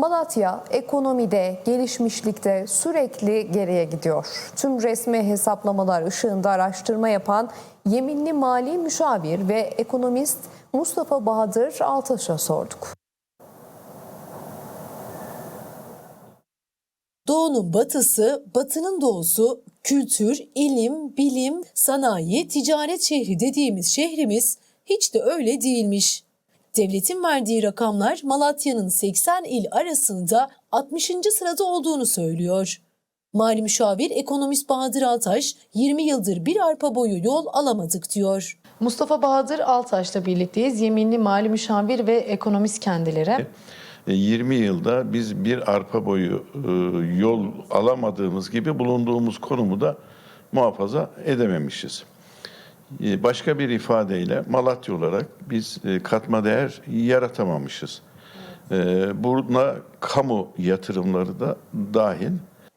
Malatya ekonomide, gelişmişlikte sürekli geriye gidiyor. Tüm resmi hesaplamalar ışığında araştırma yapan yeminli mali müşavir ve ekonomist Mustafa Bahadır Altaş'a sorduk. Doğunun batısı, batının doğusu, kültür, ilim, bilim, sanayi, ticaret şehri dediğimiz şehrimiz hiç de öyle değilmiş. Devletin verdiği rakamlar Malatya'nın 80 il arasında 60. sırada olduğunu söylüyor. Mali müşavir ekonomist Bahadır Altaş 20 yıldır bir arpa boyu yol alamadık diyor. Mustafa Bahadır Altaş'la birlikteyiz. Yeminli mali müşavir ve ekonomist kendileri. E, 20 yılda biz bir arpa boyu e, yol alamadığımız gibi bulunduğumuz konumu da muhafaza edememişiz. E, Başka bir ifadeyle Malatya olarak biz e, katma değer yaratamamışız. E, Buna kamu yatırımları da dahil.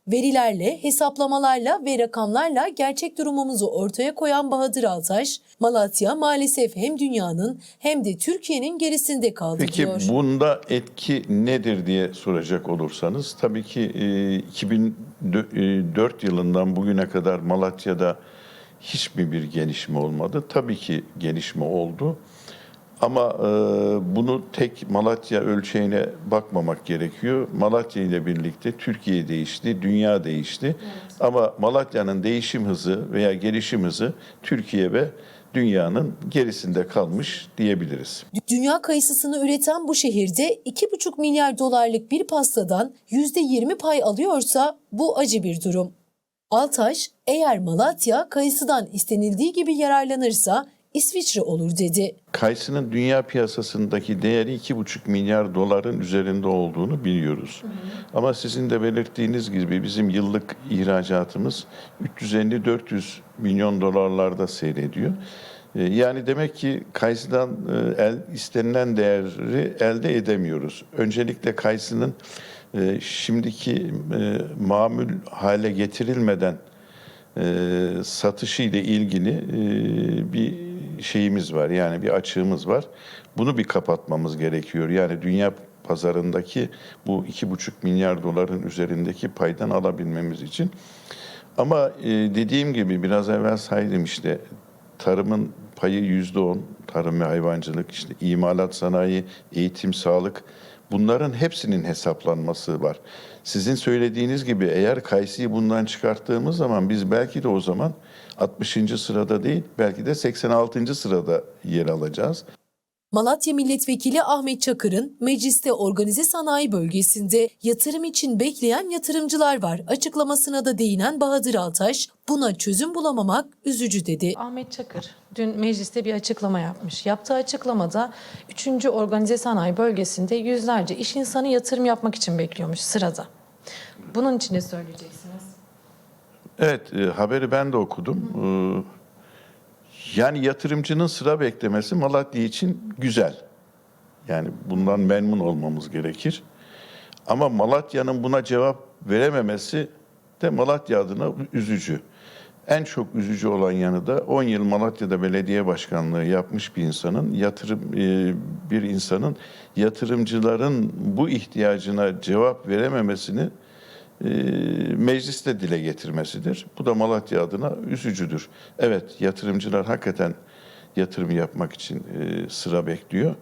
Verilerle, hesaplamalarla ve rakamlarla gerçek durumumuzu ortaya koyan Bahadır Altaş, Malatya maalesef hem dünyanın hem de Türkiye'nin gerisinde kaldı Peki diyor. bunda etki nedir diye soracak olursanız tabii ki e, 2004 yılından bugüne kadar Malatya'da hiç mi bir gelişme olmadı? Tabii ki gelişme oldu. Ama e, bunu tek Malatya ölçeğine bakmamak gerekiyor. Malatya ile birlikte Türkiye değişti, dünya değişti. Ama Malatya'nın değişim hızı veya gelişim hızı Türkiye ve dünyanın gerisinde kalmış diyebiliriz. Dünya kayısısını üreten bu şehirde 2,5 milyar dolarlık bir pastadan %20 pay alıyorsa bu acı bir durum. Altaş, eğer Malatya kayısıdan istenildiği gibi yararlanırsa İsviçre olur dedi. Kayısının dünya piyasasındaki değeri 2,5 milyar doların üzerinde olduğunu biliyoruz. Ama sizin de belirttiğiniz gibi bizim yıllık ihracatımız 350-400 milyon dolarlarda seyrediyor. Ee, Yani demek ki kayısıdan e, el, istenilen değeri elde edemiyoruz. Öncelikle kayısının e, şimdiki e, mamül hale getirilmeden e, satışı ile ilgili e, bir şeyimiz var. Yani bir açığımız var. Bunu bir kapatmamız gerekiyor. Yani dünya pazarındaki bu iki buçuk milyar doların üzerindeki paydan alabilmemiz için. Ama e, dediğim gibi biraz evvel saydım işte tarımın payı yüzde on, tarım ve hayvancılık, işte imalat sanayi, eğitim, sağlık bunların hepsinin hesaplanması var. Sizin söylediğiniz gibi eğer kayısıyı bundan çıkarttığımız zaman biz belki de o zaman 60. sırada değil belki de 86. sırada yer alacağız. Malatya Milletvekili Ahmet Çakır'ın mecliste organize sanayi bölgesinde yatırım için bekleyen yatırımcılar var açıklamasına da değinen Bahadır Altaş, buna çözüm bulamamak üzücü dedi. Ahmet Çakır dün mecliste bir açıklama yapmış. Yaptığı açıklamada 3. Organize Sanayi Bölgesi'nde yüzlerce iş insanı yatırım yapmak için bekliyormuş sırada. Bunun için ne söyleyeceksiniz? Evet, e, haberi ben de okudum. E, yani yatırımcının sıra beklemesi Malatya için güzel. Yani bundan memnun olmamız gerekir. Ama Malatya'nın buna cevap verememesi de Malatya adına üzücü. En çok üzücü olan yanı da 10 yıl Malatya'da belediye başkanlığı yapmış bir insanın yatırım e, bir insanın yatırımcıların bu ihtiyacına cevap verememesini mecliste dile getirmesidir. Bu da Malatya adına üzücüdür. Evet yatırımcılar hakikaten yatırım yapmak için e, sıra bekliyor.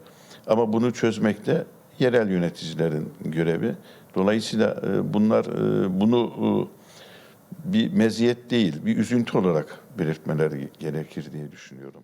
Ama bunu çözmekte yerel yöneticilerin görevi. Dolayısıyla e, bunlar e, bunu e, bir meziyet değil, bir üzüntü olarak belirtmeleri gerekir diye düşünüyorum.